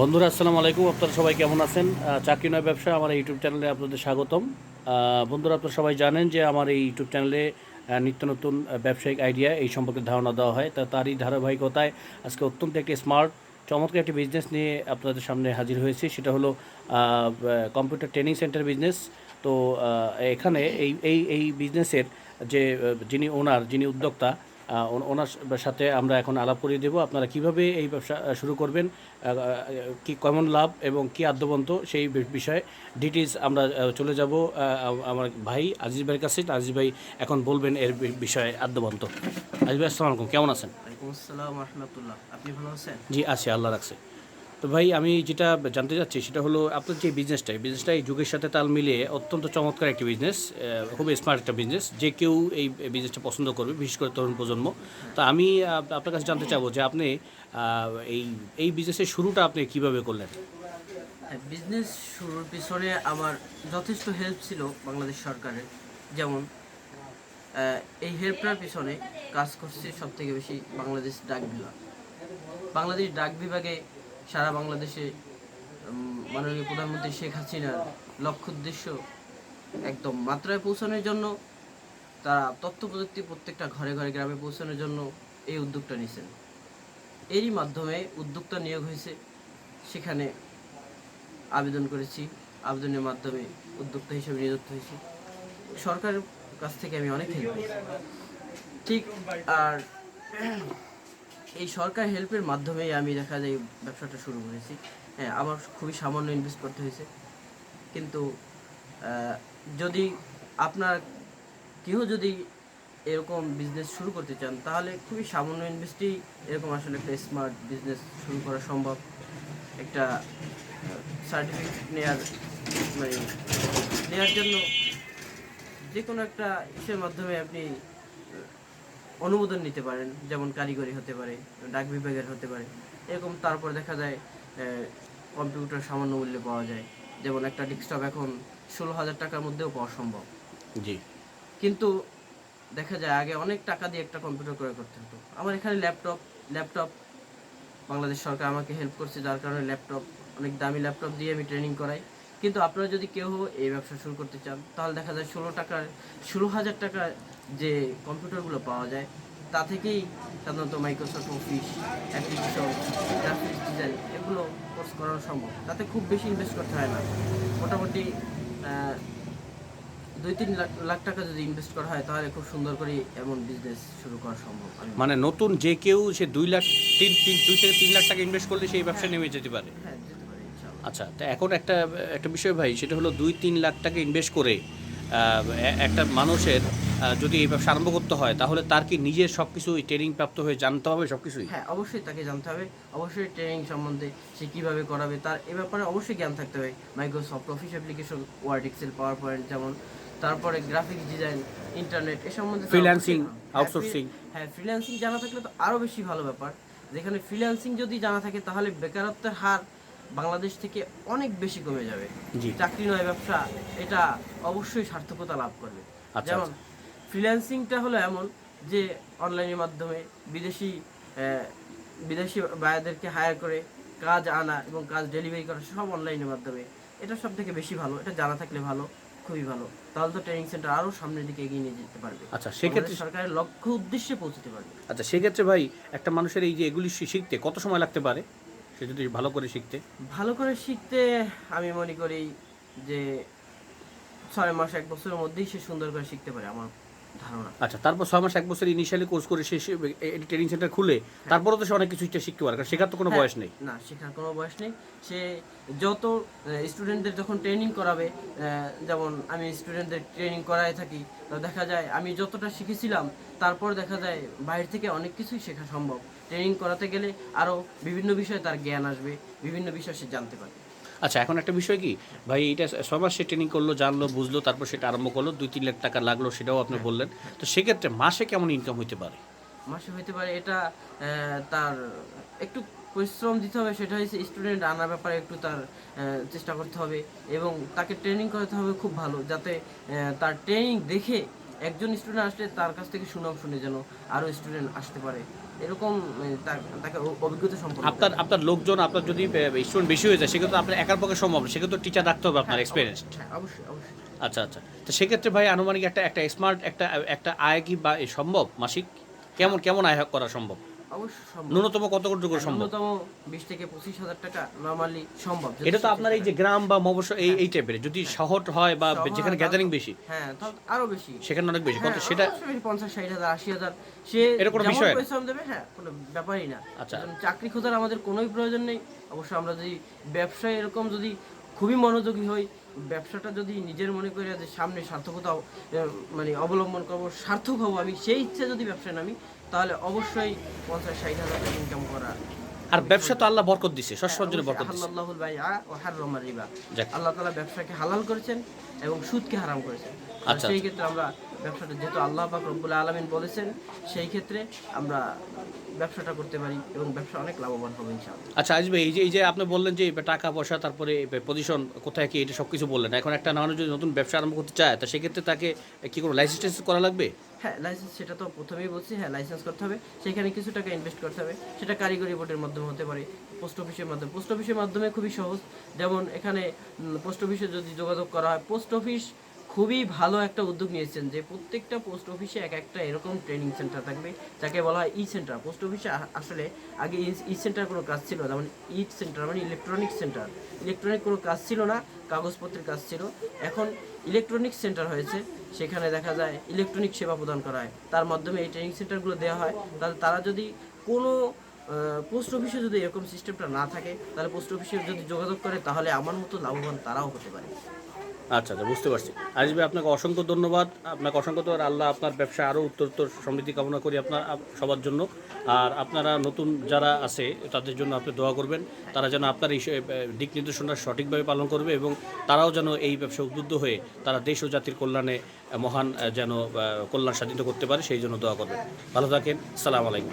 বন্ধুরা, আসসালামু আলাইকুম। আপনারা সবাই কেমন আছেন? চাকরি নয় ব্যবসা, আমার এই ইউটিউব চ্যানেলে আপনাদের স্বাগতম। বন্ধুরা, আপনারা সবাই জানেন যে আমার এই ইউটিউব চ্যানেলে নিত্য নতুন ব্যবসায়িক আইডিয়া এই সম্পর্কে ধারণা দেওয়া হয়। তা, তারই ধারাবাহিকতায় আজকে অত্যন্ত একটি স্মার্ট, চমৎকার একটি বিজনেস নিয়ে আপনাদের সামনে হাজির হয়েছি। সেটা হলো কম্পিউটার ট্রেনিং সেন্টার বিজনেস তো এখানে এই এই এই বিজনেসের যে যিনি ওনার যিনি উদ্যোক্তা ওনার সাথে আমরা এখন আলাপ করিয়ে দেবো। আপনারা কীভাবে এই ব্যবসা শুরু করবেন কি কেমন লাভ এবং কি আদ্যবন্ত সেই বিষয়ে ডিটেলস আমরা চলে যাব আমার ভাই আজিজ ভাইয়ের কাছে। আজিজ ভাই এখন বলবেন এর বিষয়ে আদ্যবন্ত। আজিজ ভাই আসসালাম আলাইকুম। কেমন আছেন? আসসালাম আপনি ভালো আছেন? জি আছি আল্লাহ রাখছে। তো ভাই, আমি যেটা জানতে চাচ্ছি সেটা হলো আপনার যে বিজনেসটা এই বিজনেসটা এই যুগের সাথে তাল মিলিয়ে অত্যন্ত চমৎকার একটি বিজনেস খুবই স্মার্ট একটা বিজনেস যে কেউ এই বিজনেসটা পছন্দ করবে, বিশেষ করে তরুণ প্রজন্ম। তো আমি আপনার কাছে জানতে চাবো যে আপনি এই এই বিজনেসের শুরুটা আপনি কীভাবে করলেন? বিজনেস শুরুর পিছনে আমার যথেষ্ট হেল্প ছিল বাংলাদেশ সরকারের। যেমন এই হেল্পটার পিছনে কাজ করছে সব থেকে বেশি বাংলাদেশ ডাক বিভাগ। বাংলাদেশ ডাক বিভাগে সারা বাংলাদেশে মাননীয় প্রধানমন্ত্রী শেখ হাসিনার লক্ষ্য উদ্দেশ্য একদম মাত্রায় পৌঁছানোর জন্য, তারা তথ্য প্রযুক্তি প্রত্যেকটা ঘরে ঘরে গ্রামে পৌঁছানোর জন্য এই উদ্যোগটা নিয়েছেন। এরই মাধ্যমে উদ্যোক্তা নিয়োগ হয়েছে। সেখানে আবেদন করেছি, আবেদনের মাধ্যমে উদ্যোক্তা হিসেবে নিযুক্ত হয়েছি। সরকারের কাছ থেকে আমি অনেক হেল্প ঠিক, আর এই সরকার হেল্পের মাধ্যমেই আমি দেখা যায় ব্যবসাটা শুরু করেছি। হ্যাঁ আমার খুবই সামান্য ইনভেস্ট করতে হয়েছে। কিন্তু যদি আপনার কেউ যদি এরকম বিজনেস শুরু করতে চান, তাহলে খুবই সামান্য ইনভেস্টেই এরকম আসলে একটা স্মার্ট বিজনেস শুরু করা সম্ভব। একটা সার্টিফিকেট নেওয়ার মানে নেওয়ার জন্য যে কোনো একটা ইসের মাধ্যমে আপনি অনুমোদন নিতে পারেন যেমন কারিগরি হতে পারে ডাক বিভাগের হতে পারে। এরকম তারপর দেখা যায় কম্পিউটার সামান্য মূল্যে পাওয়া যায়। যেমন একটা ডেস্কটপ এখন ষোলো হাজার টাকার মধ্যেও পাওয়া সম্ভব। জি। কিন্তু দেখা যায় আগে অনেক টাকা দিয়ে একটা কম্পিউটার ক্রয় করতে হতো। আমার এখানে ল্যাপটপ ল্যাপটপ বাংলাদেশ সরকার আমাকে হেল্প করছে যার কারণে ল্যাপটপ অনেক দামি ল্যাপটপ দিয়ে আমি ট্রেনিং করাই। কিন্তু আপনারা যদি কেউ এই ব্যবসা শুরু করতে চান তাহলে দেখা যায় ষোলো টাকার ষোলো হাজার টাকার যে কম্পিউটারগুলো পাওয়া যায় তা থেকেই সাধারণত Microsoft Office application graphics design এগুলো কোর্স করানো সম্ভব। তাতে খুব বেশি ইনভেস্ট করতে হয় না। মোটামুটি দুই তিন লাখ লাখ টাকা যদি ইনভেস্ট করা হয় তাহলে খুব সুন্দর করে এমন বিজনেস শুরু করা সম্ভব। মানে নতুন যে কেউ সে দুই লাখ তিন তিন দুই থেকে তিন লাখ টাকা ইনভেস্ট করলে সেই ব্যবসা নেমে যেতে পারে। হ্যাঁ আচ্ছা তা এখন একটা একটা বিষয় ভাই সেটা হলো দুই তিন লাখ টাকা ইনভেস্ট করে একটা মানুষের যদি এই ব্যবসা আরম্ভ করতে হয় তাহলে তার কি নিজের সব কিছু ট্রেনিং প্রাপ্ত হয়ে জানতে হবে সব কিছুই হ্যাঁ অবশ্যই তাকে জানতে হবে। অবশ্যই ট্রেনিং সম্বন্ধে সে কীভাবে করাবে তার এ ব্যাপারে অবশ্যই জ্ঞান থাকতে হবে। Microsoft Office application Word Excel PowerPoint যেমন তারপরে গ্রাফিক্স ডিজাইন ইন্টারনেট এ সম্বন্ধে ফ্রিল্যান্সিং আউটসোর্সিং হ্যাঁ, হ্যাঁ ফ্রিল্যান্সিং জানা থাকলে তো আরও বেশি ভালো ব্যাপার। যেখানে ফ্রিল্যান্সিং যদি জানা থাকে তাহলে বেকারত্বের হার বাংলাদেশ থেকে অনেক বেশি কমে যাবে। চাকরি নয় ব্যবসা এটা অবশ্যই সার্থকতা লাভ করবে। আচ্ছা, যেমন ফ্রিল্যান্সিংটা হলো এমন যে অনলাইনের মাধ্যমে বিদেশি বিদেশি বায়ারদেরকে হায়ার করে কাজ আনা এবং কাজ ডেলিভারি করা সব অনলাইনের মাধ্যমে। এটা সব থেকে বেশি ভালো এটা জানা থাকলে ভালো খুবই ভালো। তাহলে তো ট্রেনিং সেন্টার আরও সামনের দিকে এগিয়ে নিয়ে যেতে পারবে। আচ্ছা সেক্ষেত্রে সরকারের লক্ষ্য উদ্দেশ্যে পৌঁছতে পারবে। আচ্ছা সেক্ষেত্রে ভাই একটা মানুষের এই যে এগুলি শিখতে কত সময় লাগতে পারে? সে যদি ভালো করে শিখতে? ভালো করে শিখতে আমি মনে করি যে ছয় মাস এক বছরের মধ্যেই সে সুন্দর করে শিখতে পারে আমার ধারণা। আচ্ছা তারপর ছয় মাস এক বছর ইনিশিয়ালি কোর্স করে সে ট্রেনিং সেন্টার খুলে তারপরও তো সে অনেক কিছু শিখতে পারে কারণ শেখার তো কোনো হ্যাঁ, বয়স নেই। না শেখার কোনো বয়স নেই। সে যত স্টুডেন্টদের যখন ট্রেনিং করাবে যেমন আমি স্টুডেন্টদের ট্রেনিং করায় থাকি তো দেখা যায় আমি যতটা শিখেছিলাম তারপর দেখা যায় বাইরে থেকে অনেক কিছুই শেখা সম্ভব। ট্রেনিং করাতে গেলে আরও বিভিন্ন বিষয়ে তার জ্ঞান আসবে বিভিন্ন বিষয় সে জানতে পারবে। আচ্ছা এখন একটা বিষয় কি? ভাই এটা সবার সে ট্রেনিং করল জানলো বুঝলো তারপর সেটা আরম্ভ করল দুই তিন লাখ টাকা লাগল সেটাও আপনি বললেন। তো সেক্ষেত্রে মাসে কেমন ইনকাম হতে পারে? মাসে হইতে পারে এটা তার একটু পরিশ্রম দিতে হবে সেটা হচ্ছে স্টুডেন্ট আনার ব্যাপারে একটু তার চেষ্টা করতে হবে এবং তাকে ট্রেনিং করাতে হবে খুব ভালো যাতে তার ট্রেনিং দেখে একজন স্টুডেন্ট আসলে তার কাছ থেকে সুনাম শুনে যেন আরও স্টুডেন্ট আসতে পারে। এরকম তাকে অভিজ্ঞতা সম্ভব আপনার আপনার লোকজন আপনার যদি স্টুডেন্ট বেশি হয়ে যায় সেক্ষেত্রে আপনার একার পক্ষে সম্ভব না সেক্ষেত্রে টিচার রাখতে হবে আপনার এক্সপিরিয়েন্স হ্যাঁ অবশ্যই অবশ্যই। আচ্ছা আচ্ছা। তো সেক্ষেত্রে ভাই আনুমানিক একটা একটা স্মার্ট একটা একটা আয় কি বা সম্ভব মাসিক? কেমন কেমন আয় করা সম্ভব? অবশ্যই ন্যূনতম কত কত করে সম্ভব? ন্যূনতম বিশ থেকে পঁচিশ হাজার টাকা নর্মালি সম্ভব এটা তো আপনার এই যে গ্রাম বা মবস্য এই এই টাইপের যদি শহর হয় বা যেখানে গ্যাদারিং বেশি। হ্যাঁ তাহলে আরও বেশি। সেখানে অনেক বেশি। কত হ্যাঁ, সেটা অবশ্যই পঞ্চাশ ষাট হাজার আশি হাজার। সে এটা কোনো বিষয় পরিশ্রম দেবে হ্যাঁ কোনো ব্যাপারই না। আচ্ছা। চাকরি খোঁজার আমাদের কোনোই প্রয়োজন নেই। অবশ্য আমরা যদি ব্যবসায় এরকম যদি খুবই মনোযোগী হই ব্যবসাটা যদি নিজের মনে করি যে সামনে সার্থকতা মানে অবলম্বন করব সার্থক হব আমি সেই ইচ্ছে যদি ব্যবসায় নামি তাহলে অবশ্যই পঞ্চাশ ষাট হাজার টাকা ইনকাম করা। আর ব্যবসা তো আল্লাহ বরকত দিছে শস্যর জন্য বরকত দিছে। আল্লাহুল বাইআ ওয়া হাররামা রিবা। আল্লাহ তাআলা ব্যবসাকে হালাল করেছেন এবং সুদকে হারাম করেছেন। আচ্ছা, সেই ক্ষেত্রে আমরা ব্যবসাটা যেহেতু আল্লাহ পাক রব্বুল আলামিন বলেছেন সেই ক্ষেত্রে আমরা ব্যবসাটা করতে পারি এবং ব্যবসা অনেক লাভবান হবে ইনশাআল্লাহ। আচ্ছা আসবে এই যে এই যে আপনি বললেন যে টাকা পয়সা তারপরে পজিশন কোথায় কি এটা সব কিছু বললেন। এখন একটা মানুষ যদি নতুন ব্যবসা আরম্ভ করতে চায় তা সেক্ষেত্রে তাকে কি কোনো লাইসেন্স করা লাগবে? হ্যাঁ লাইসেন্স সেটা তো প্রথমেই বলছি হ্যাঁ লাইসেন্স করতে হবে। সেখানে কিছু টাকা ইনভেস্ট করতে হবে। সেটা কারিগরি বোর্ডের মাধ্যমে হতে পারে পোস্ট অফিসের মাধ্যমে। পোস্ট অফিসের মাধ্যমে খুবই সহজ। যেমন এখানে পোস্ট অফিসে যদি যোগাযোগ করা হয় পোস্ট অফিস খুবই ভালো একটা উদ্যোগ নিয়েছেন যে প্রত্যেকটা পোস্ট অফিসে এক একটা এরকম ট্রেনিং সেন্টার থাকবে, যাকে বলা হয় ই সেন্টার পোস্ট অফিসে আসলে আগে ই সেন্টার কোনো কাজ ছিল না মানে ই সেন্টার মানে ইলেকট্রনিক সেন্টার ইলেকট্রনিক কোনো কাজ ছিল না, কাগজপত্রের কাজ ছিল। এখন ইলেকট্রনিক সেন্টার হয়েছে, সেখানে দেখা যায় ইলেকট্রনিক সেবা প্রদান করা হয়। তার মাধ্যমে এই ট্রেনিং সেন্টারগুলো দেওয়া হয়। তাহলে তারা যদি কোনো পোস্ট অফিসে যদি এরকম সিস্টেমটা না থাকে, তাহলে পোস্ট অফিসে যদি যোগাযোগ করে, তাহলে আমার মতো লাভবান তারাও হতে পারে। আচ্ছা আচ্ছা বুঝতে পারছি। আসবে আপনাকে অসংখ্য ধন্যবাদ। আপনাকে অসংখ্য ধন্যবাদ। আল্লাহ আপনার ব্যবসা আরও উত্তরোত্তর সমৃদ্ধি কামনা করি আপনার সবার জন্য। আর আপনারা নতুন যারা আছে, তাদের জন্য আপনি দোয়া করবেন। তারা যেন আপনার এই দিক নির্দেশনা সঠিকভাবে পালন করবে এবং তারাও যেন এই ব্যবসা উদ্বুদ্ধ হয়ে তারা দেশ ও জাতির কল্যাণে মহান যেন কল্যাণ সাধিত করতে পারে, সেই জন্য দোয়া করবেন। ভালো থাকেন। সালাম আলাইকুম।